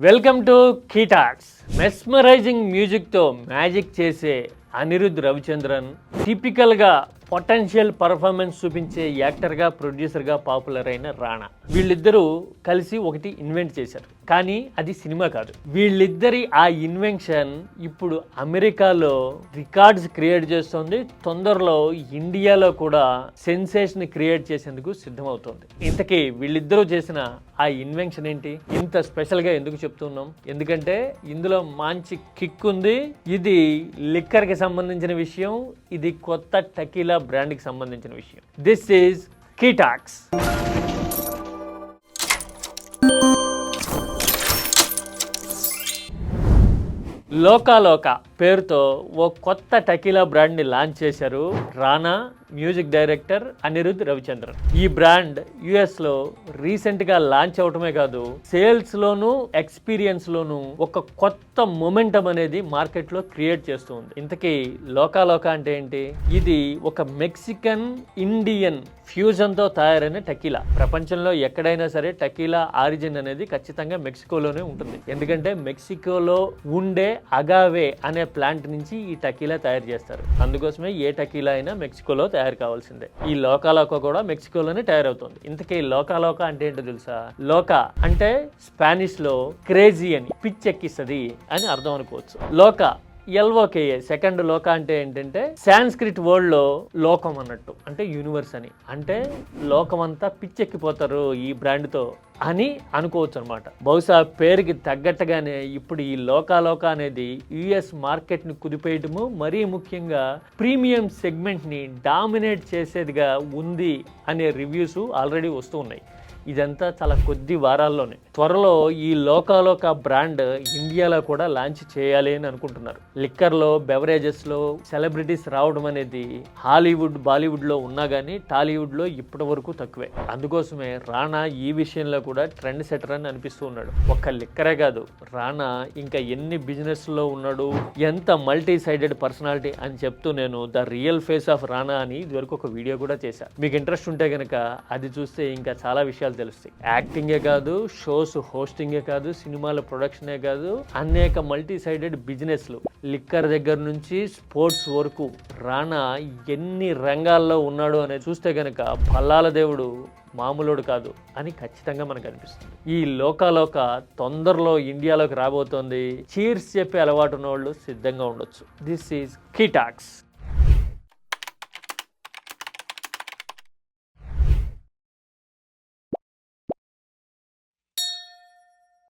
Welcome to కీటాక్స్. Mesmerising మ్యూజిక్తో magic చేసే అనిరుద్ రవిచంద్రన్. టిపికల్గా పొటెన్షియల్ పర్ఫార్మెన్స్ చూపించే యాక్టర్గా ప్రొడ్యూసర్గా పాపులర్ అయిన రాణా. వీళ్ళిద్దరూ కలిసి ఒకటి ఇన్వెంట్ చేశారు. కానీ అది సినిమా కాదు. వీళ్ళిద్దరి ఆ ఇన్వెన్షన్ ఇప్పుడు అమెరికాలో రికార్డ్స్ క్రియేట్ చేస్తుంది. తొందరలో ఇండియాలో కూడా సెన్సేషన్ క్రియేట్ చేసేందుకు సిద్ధమవుతోంది. ఇంతకీ వీళ్ళిద్దరూ చేసిన ఆ ఇన్వెన్షన్ ఏంటి? ఇంత స్పెషల్గా ఎందుకు చెప్తున్నాం? ఎందుకంటే ఇందులో మంచి కిక్ ఉంది. ఇది లిక్కర్కి సంబంధించిన విషయం. ఇది కొత్త టకీలా బ్రాండ్కి సంబంధించిన విషయం. దిస్ ఈజ్ కీటాక్స్ లోకాలోక పేరుతో ఓ కొత్త టకీలా బ్రాండ్ని లాంచ్ చేశారు రానా మ్యూజిక్ డైరెక్టర్ అనిరుద్ రవిచంద్రన్. ఈ బ్రాండ్ యుఎస్లో రీసెంట్గా లాంచ్ అవటమే కాదు సేల్స్లోనూ ఎక్స్పీరియన్స్లోనూ ఒక కొత్త మొమెంటం అనేది మార్కెట్లో క్రియేట్ చేస్తుంది. ఇంతకీ లోకాలోక అంటే ఏంటి? ఇది ఒక మెక్సికన్ ఇండియన్ ఫ్యూజన్తో తయారైన టకీలా. ప్రపంచంలో ఎక్కడైనా సరే టకీలా ఆరిజిన్ అనేది ఖచ్చితంగా మెక్సికోలోనే ఉంటుంది. ఎందుకంటే మెక్సికోలో ఉండే అగావే అనే ప్లాంట్ నుంచి ఈ టకీలా తయారు చేస్తారు. అందుకోసమే ఏ టకీలా అయినా మెక్సికోలో తయారు కావాల్సిందే. ఈ లోకాలోక కూడా మెక్సికోలోనే తయారవుతుంది. ఇంతకీ లోకాలోక అంటే ఏంటో తెలుసా? లోకా అంటే స్పానిష్లో క్రేజీ అని పిచ్చెక్కిస్తుంది అని అర్థం అనుకోవచ్చు. లోక ఎల్ఓకేఏ సెకండ్ లోక అంటే ఏంటంటే సాంస్క్రిట్ వర్డ్లో లోకం అన్నట్టు అంటే యూనివర్స్ అని. అంటే లోకం అంతా పిచ్చెక్కిపోతారు ఈ బ్రాండ్తో. అని అనుకోవచ్చు అనమాట బహుశా పేరుకి తగ్గట్టుగానే ఇప్పుడు ఈ లోకాలోక అనేది యుఎస్ మార్కెట్ని కుదిపేయటము మరీ ముఖ్యంగా ప్రీమియం సెగ్మెంట్ని డామినేట్ చేసేదిగా ఉంది అనే రివ్యూస్ ఆల్రెడీ వస్తూ ఉన్నాయి. ఇదంతా చాలా కొద్ది వారాల్లోనే. త్వరలో ఈ లోకాలోక బ్రాండ్ ఇండియాలో కూడా లాంచ్ చేయాలి అని అనుకుంటున్నారు. లిక్కర్లో బెవరేజెస్లో సెలబ్రిటీస్ రావడం అనేది హాలీవుడ్ బాలీవుడ్లో ఉన్నా కానీ టాలీవుడ్లో ఇప్పటి వరకు తక్కువే. అందుకోసమే రానా ఈ విషయంలో కూడా ట్రెండ్ సెటర్ అని అనిపిస్తూ ఉన్నాడు. ఒక్క లిక్కరే కాదు రానా ఇంకా ఎన్ని బిజినెస్లో ఉన్నాడు ఎంత మల్టీ సైడెడ్ పర్సనాలిటీ అని చెప్తూ నేను the real face of Rana అని ఇదివరకు ఒక వీడియో కూడా చేశాను మీకు ఇంట్రెస్ట్ ఉంటే కనుక అది చూస్తే ఇంకా చాలా విషయాలు తెలుస్తాయి. యాక్టింగే కాదు షోస్ హోస్టింగే కాదు సినిమాల ప్రొడక్షనే కాదు అనేక మల్టీ సైడెడ్ బిజినెస్లు. లిక్కర్ దగ్గర నుంచి స్పోర్ట్స్ వరకు రానా ఎన్ని రంగాల్లో ఉన్నాడు అనేది చూస్తే కనుక భల్లాల దేవుడు మామూలుడు కాదు అని ఖచ్చితంగా మనకు అనిపిస్తుంది. ఈ లోకాలోక తొందరలో ఇండియాలోకి రాబోతోంది. చీర్స్ చెప్పే అలవాటు ఉన్న వాళ్ళు సిద్ధంగా ఉండొచ్చు. This is కీటాక్స్